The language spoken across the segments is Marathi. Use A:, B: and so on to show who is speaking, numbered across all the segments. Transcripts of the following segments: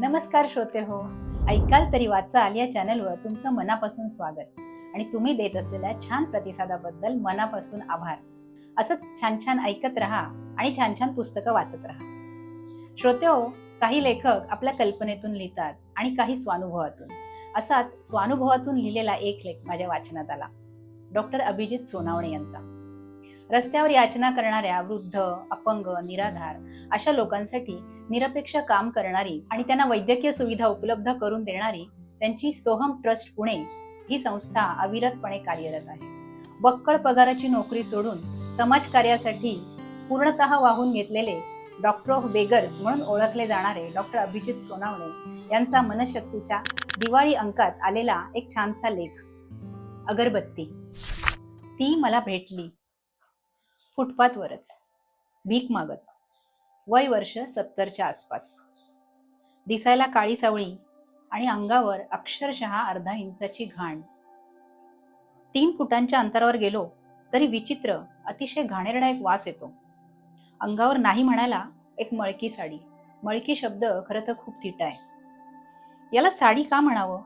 A: नमस्कार श्रोते हो. ऐकाल तरी वाचाल या चॅनलवर तुमचं मनापासून स्वागत. आणि तुम्ही देत असलेल्या छान प्रतिसादाबद्दल मनापासून आभार. असंच छान छान ऐकत राहा आणि छान छान पुस्तकं वाचत राहा. श्रोते हो काही लेखक आपल्या कल्पनेतून लिहितात आणि काही स्वानुभवातून. असाच स्वानुभवातून लिहिलेला एक लेख माझ्या वाचनात आला. डॉक्टर अभिजित सोनावणे यांचा. रस्त्यावर याचना करणाऱ्या वृद्ध अपंग निराधार अशा लोकांसाठी निरपेक्ष काम करणारी आणि त्यांना वैद्यकीय सुविधा उपलब्ध करून देणारी त्यांची सोहम ट्रस्ट पुणे ही संस्था अविरतपणे कार्यरत आहे. बक्कळ पगाराची नोकरी सोडून समाजकार्यासाठी पूर्णतः वाहून घेतलेले डॉक्टर ऑफ बेगर्स म्हणून ओळखले जाणारे डॉक्टर अभिजित सोनावणे यांचा मनशक्तीच्या दिवाळी अंकात आलेला एक छानसा लेख अगरबत्ती. ती मला भेटली. फुटपाथवरच. भीक मागत. वय वर्ष सत्तरच्या आसपास. दिसायला काळी सावळी आणि अंगावर अक्षरशः अर्धा इंचाची घाण. तीन फुटांच्या अंतरावर गेलो तरी विचित्र अतिशय घाणेरडा एक वास येतो. अंगावर नाही म्हणायला एक मळकी साडी. मळकी शब्द खरं तर खूप थिटा आहे. याला साडी का म्हणावं?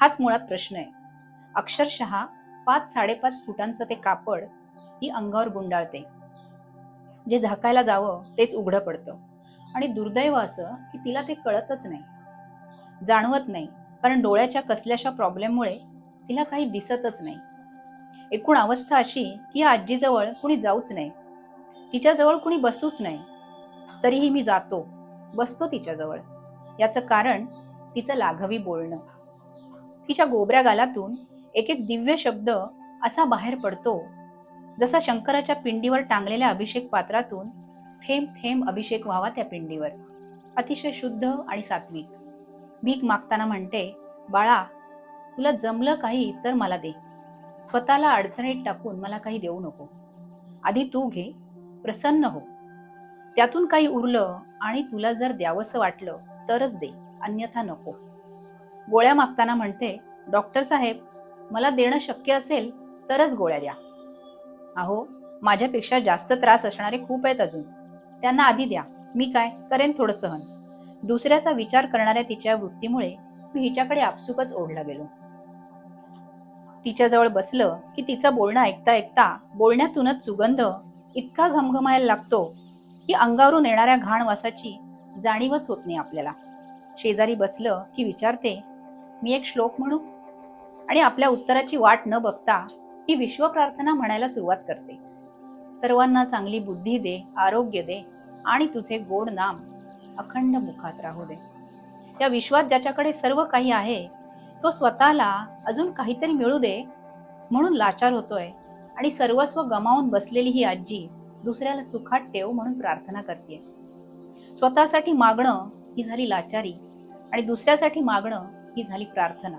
A: हाच मुळात प्रश्न आहे. अक्षरशः पाच साडेपाच फुटांचं ते कापड ही अंगावर गुंडाळते. जे झाकायला जावं तेच उघडं पडतं. आणि दुर्दैव असं की तिला ते कळतच नाही. जाणवत नाही कारण डोळ्याच्या कसल्याशा प्रॉब्लेममुळे तिला काही दिसतच नाही. एकूण अवस्था अशी की या आजीजवळ कुणी जाऊच नाही. तिच्याजवळ कुणी बसूच नाही. तरीही मी जातो बसतो तिच्याजवळ. याचं कारण तिचं लाघवी बोलणं. तिच्या गोबऱ्या गालातून एक एक दिव्य शब्द असा बाहेर पडतो जसा शंकराच्या पिंडीवर टांगलेल्या अभिषेक पात्रातून थेंब थेंब अभिषेक व्हावा त्या पिंडीवर. अतिशय शुद्ध आणि सात्विक. भीक मागताना म्हणते बाळा तुला जमलं काही तर मला दे. स्वतःला अडचणीत टाकून मला काही देऊ नको. आधी तू घे प्रसन्न हो. त्यातून काही उरलं आणि तुला जर द्यावंसं वाटलं तरच दे अन्यथा नको. गोळ्या मागताना म्हणते डॉक्टर साहेब मला देणं शक्य असेल तरच गोळ्या द्या. अहो माझ्यापेक्षा जास्त त्रास असणारे खूप आहेत अजून. त्यांना आधी द्या. मी काय? करेन थोडं सहन. दुसऱ्याचा विचार करणाऱ्या तिच्या वृत्तीमुळे मी हिच्याकडे आपसुकच ओढला गेलो. तिच्याजवळ बसलं की तिचं बोलणं ऐकता ऐकता बोलण्यातूनच सुगंध इतका घमघमायला लागतो की अंगावरून येणाऱ्या घाण वासाची जाणीवच होत नाही आपल्याला. शेजारी बसलं की विचारते मी एक श्लोक म्हणू? आणि आपल्या उत्तराची वाट न बघता ही विश्वप्रार्थना म्हणायला सुरुवात करते. सर्वांना चांगली बुद्धी दे आरोग्य दे आणि तुझे गोड नाम अखंड मुखात राहू दे. त्या विश्वात ज्याच्याकडे सर्व काही आहे तो स्वतःला अजून काहीतरी मिळू दे म्हणून लाचार होतोय आणि सर्वस्व गमावून बसलेली ही आजी दुसऱ्याला सुखात ठेव म्हणून प्रार्थना करते स्वतःसाठी मागणं ही झाली लाचारी आणि दुसऱ्यासाठी मागणं ही झाली प्रार्थना.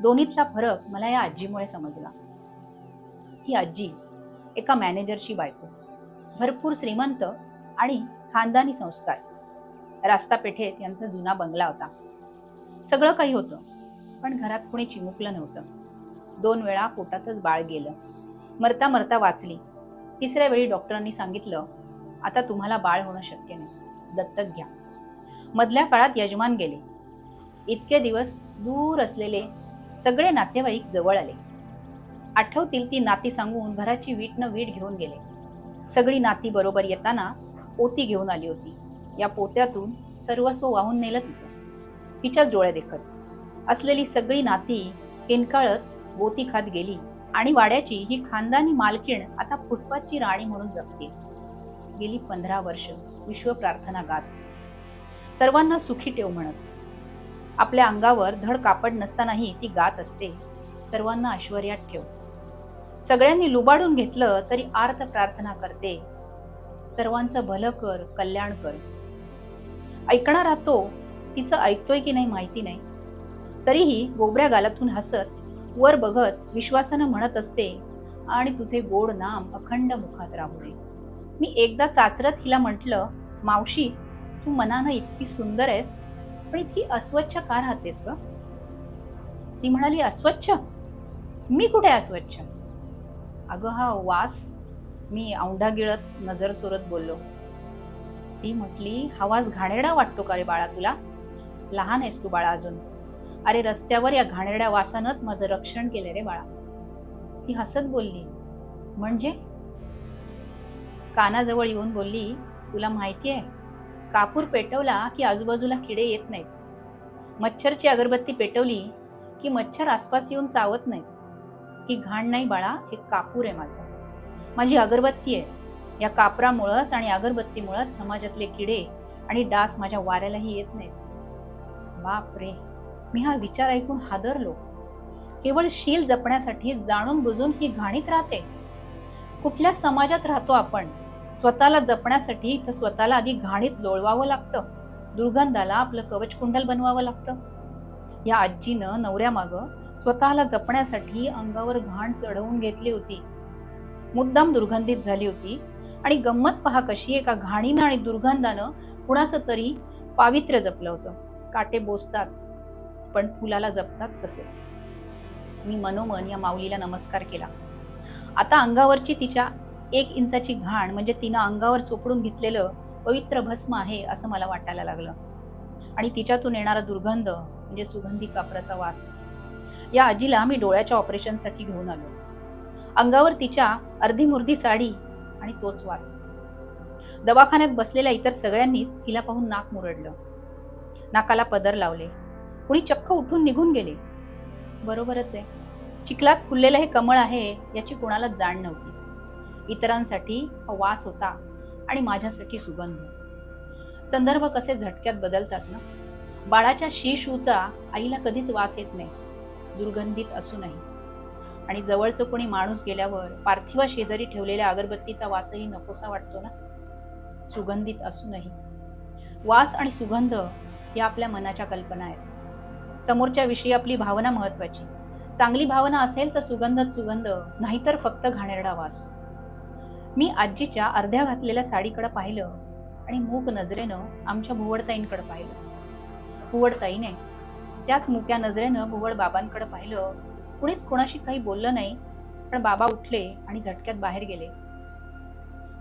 A: दोन्हीतला फरक मला या आजीमुळे समजला. ही आजी एका मॅनेजरची बायको. भरपूर श्रीमंत आणि खानदानी संस्कार. रास्ता पेठेत यांचा जुना बंगला होता. सगळं काही होतं पण घरात कुणी चिमुकलं नव्हतं. दोन वेळा पोटातच बाळ गेलं. मरता मरता वाचली. तिसऱ्या वेळी डॉक्टरांनी सांगितलं आता तुम्हाला बाळ होणं शक्य नाही. दत्तक घ्या. मधल्या काळात यजमान गेले. इतके दिवस दूर असलेले सगळे नातेवाईक जवळ आले. आठवतील ती नाती सांगून घराची वीट न वीट घेऊन गेले. सगळी नाती बरोबर येताना पोती घेऊन आली होती. या पोत्यातून सर्वस्व वाहून नेलं तिचं. तिच्याच डोळ्या देखत. असलेली सगळी नाती किनकाळत बोती खात गेली आणि वाड्याची ही खानदानी मालकीण आता फुटपाथची राणी म्हणून जगते गेली पंधरा वर्ष विश्व प्रार्थना गात. सर्वांना सुखी ठेव म्हणत. आपल्या अंगावर धड कापड नसतानाही ती गात असते. सर्वांना ऐश्वर्यात ठेव. सगळ्यांनी लुबाडून घेतलं तरी आर्त प्रार्थना करते. सर्वांचं भलं कर कल्याण कर. ऐकणारा तो तिचं ऐकतोय की नाही माहिती नाही. तरीही गोबऱ्या गालातून हसत वर बघत विश्वासानं म्हणत असते आणि तुझे गोड नाम अखंड मुखात राहू दे. मी एकदा चाचरत हिला म्हटलं मावशी तू मनानं इतकी सुंदर आहेस पण इतकी अस्वच्छ का राहतेस ग? ती म्हणाली अस्वच्छ? मी कुठे अस्वच्छ? अगं हा वास मी औंढा गिळत नजर सोरत बोललो. ती म्हटली हा वास घाणेरडा वाटतो का रे बाळा तुला? लहान आहेस तू बाळा अजून. अरे रस्त्यावर या घाणेरड्या वासानंच माझं रक्षण केलं रे बाळा. ती हसत बोलली म्हणजे? कानाजवळ येऊन बोलली तुला माहिती आहे कापूर पेटवला की आजूबाजूला किडे येत नाहीत. मच्छरची अगरबत्ती पेटवली की मच्छर आसपास येऊन चावत नाहीत. ही घाण नाही बाळा हे कापूर आहे माझं. माझी अगरबत्ती आहे. या कापरामुळंच आणि अगरबत्तीमुळंच समाजातले किडे आणि डास माझ्या वाऱ्यालाही येत नाहीत. बाप रे मी हा विचार ऐकून हादरलो. केवळ शील जपण्यासाठी जाणून बुजून ही घाणीत राहते. कुठल्या समाजात राहतो आपण? स्वतःला जपण्यासाठी तर स्वतःला आधी घाणीत लोळवावं लागतं. दुर्गंधाला आपलं कवच कुंडल बनवावं लागतं. या आजीनं नवऱ्यामागं स्वतःला जपण्यासाठी अंगावर घाण चढवून घेतली होती. मुद्दाम दुर्गंधित झाली होती आणि गंमत पहा कशी एका घाणीनं आणि दुर्गंधानं कुणाचं तरी पावित्र्य जपलं होतं. काटे बोसतात पण फुलाला जपतात तसे. मी मनोमन या माऊलीला नमस्कार केला. आता अंगावरची तिच्या एक इंचाची घाण म्हणजे तिनं अंगावर चोपडून घेतलेलं पवित्र भस्म आहे असं मला वाटायला लागलं. आणि तिच्यातून येणारा दुर्गंध म्हणजे सुगंधी कापराचा वास. या आजीला मी डोळ्याच्या ऑपरेशनसाठी घेऊन आलो. अंगावर तिच्या अर्धी मुर्धी साडी आणि तोच वास. दवाखान्यात बसलेल्या इतर सगळ्यांनीच हिला पाहून नाक मुरडलं. नाकाला पदर लावले. कुणी चक्क उठून निघून गेले. बरोबरच आहे. चिखलात फुललेलं हे कमळ आहे याची कोणालाच जाण नव्हती. इतरांसाठी हा वास होता आणि माझ्यासाठी सुगंध. संदर्भ कसे झटक्यात बदलतात ना? बाळाच्या शीशूचा आईला कधीच वास येत नाही. दुर्गंधित असूनही आणि जवळचं कोणी माणूस गेल्यावर पार्थिवा शेजारी ठेवलेल्या अगरबत्तीचा वासही नकोसा वाटतो ना? सुगंधित असूनही वास आणि सुगंध या आपल्या मनाच्या कल्पना आहेत. समोरच्या विषयी आपली भावना महत्वाची चांगली भावना असेल तर सुगंधच सुगंध नाहीतर फक्त घाणेरडा वास. मी आजीच्या अर्ध्या घातलेल्या साडीकडे पाहिलं आणि मूक नजरेनं आमच्या भुवडताईंकडे पाहिलं. भुवडताईने त्याच मुक्या नजरेनं भुवड बाबांकडे पाहिलं कुणीच कोणाशी काही बोललं नाही पण बाबा उठले आणि झटक्यात बाहेर गेले.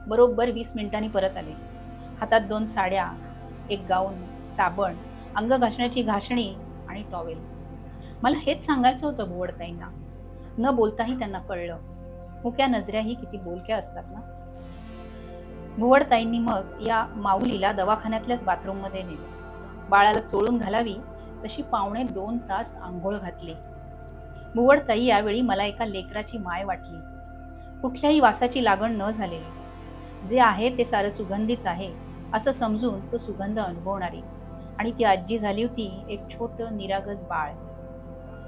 A: बरोबर वीस मिनिटांनी परत आले. हातात दोन साड्या एक गाऊन साबण अंग घासण्याची घासणी आणि टॉवेल. मला हेच सांगायचं होतं भुवडताईंना न बोलताही त्यांना कळलं. मुक्या नजऱ्याही किती बोलक्या असतात ना? भुवडताईंनी मग या माऊलीला दवाखान्यातल्याच बाथरूममध्ये नेलं. बाळाला चोळून घालावी तशी पावणे दोन तास आंघोळ घातली. भुवडताई यावेळी मला एका लेकराची माय वाटली. कुठल्याही वासाची लागण न झालेली. जे आहे ते सारं सुगंधीच आहे असं समजून तो सुगंध अनुभवणारी. आणि ती आजी झाली होती एक छोट निरागस बाळ.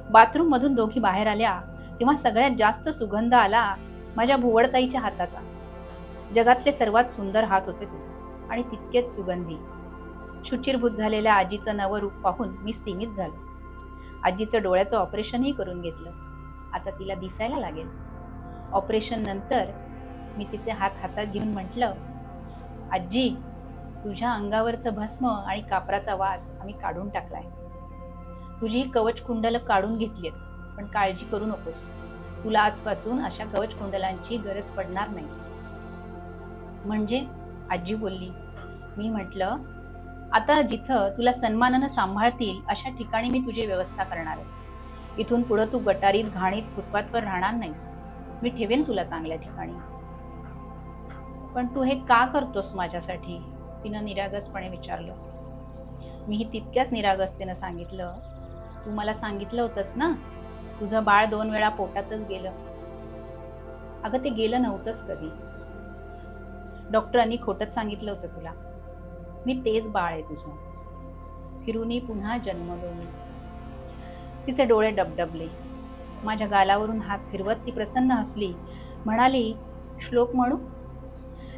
A: बाथरूममधून दोघी बाहेर आल्या तेव्हा सगळ्यात जास्त सुगंध आला माझ्या भुवडताईच्या हाताचा. जगातले सर्वात सुंदर हात होते ते आणि तितकेच सुगंधी. शुचिरभूत झालेल्या आजीचं नवं रूप पाहून मी स्थिमित झालो. आजीचं डोळ्याचं ऑपरेशनही करून घेतलं. आता तिला दिसायला लागेल. ऑपरेशन नंतर मी तिचे हात हातात घेऊन म्हटलं आजी तुझ्या अंगावरचं भस्म आणि कापराचा वास आम्ही काढून टाकलाय. तुझी कवच कुंडलं काढून आहेत पण काळजी करू नकोस. तुला आजपासून अशा कवच कुंडलांची गरज पडणार नाही. म्हणजे? आजी बोलली. मी म्हटलं आता जिथं तुला सन्मानानं सांभाळतील अशा ठिकाणी मी तुझी व्यवस्था करणार आहे. इथून पुढं तू गटारीत घाणीत फुटपाथवर राहणार नाहीस. मी ठेवेन तुला चांगल्या ठिकाणी. पण तू हे का करतोस माझ्यासाठी? तिनं निरागसपणे विचारलं. मीही तितक्याच निरागसतेनं सांगितलं. तू मला सांगितलं होतंस ना? तुझं बाळ दोन वेळा पोटातच गेलं. अगं ते गेलं नव्हतंच कधी. डॉक्टरांनी खोटच सांगितलं होतं तुला. मी तेच बाळ आहे तुझं. फिरूनी पुन्हा जन्मलो मी तिचे डोळे डबडबले. माझ्या गालावरून हात फिरवत ती प्रसन्न हसली. म्हणाली श्लोक म्हणू?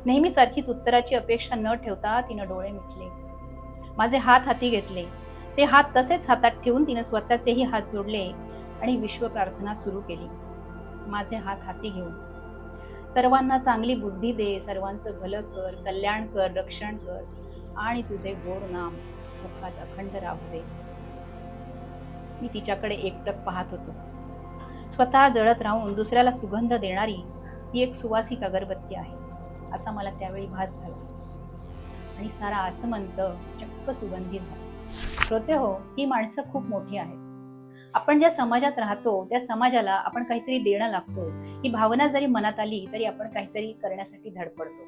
A: नेहमी सारखीच उत्तराची अपेक्षा न ठेवता तिनं डोळे मिटले. माझे हात हाती घेतले. ते हात तसेच हातात ठेवून तिनं स्वतःचेही हात जोडले आणि विश्व प्रार्थना सुरू केली. माझे हात हाती घेऊन. सर्वांना चांगली बुद्धी दे सर्वांचं भलं कर कल्याण कर रक्षण कर. आणि तुझे गोड नाम मुखात अखंड राहू मी तिच्याकडे एकटक पाहत होतो. स्वतः जळत राहून दुसऱ्याला सुगंध देणारी ती एक सुवासिक अगरबत्ती आहे. असा मला त्यावेळी भास झाला. आणि सारा आसमंत चक्क सुगंधी झाला. श्रोते हो ही माणसं खूप मोठी आहेत. आपण ज्या समाजात राहतो त्या समाजाला आपण काहीतरी देणं लागतो. ही भावना जरी मनात आली तरी आपण काहीतरी करण्यासाठी धडपडतो.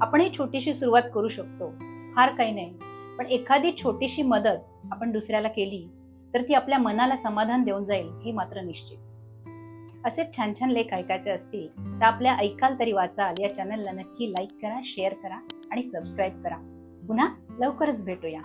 A: आपण ही छोटीशी सुरुवात करू शकतो. फार काही नाही. पण एखादी छोटीशी मदत आपण दुसऱ्याला केली तर ती आपल्या मनाला समाधान देऊन जाईल हे मात्र निश्चित. असे छान छान लेख ऐकायचे असतील तर आपल्या ऐकाल तरी वाचाल या चॅनलला नक्की लाईक करा शेअर करा आणि सबस्क्राईब करा. पुन्हा लवकरच भेटूया.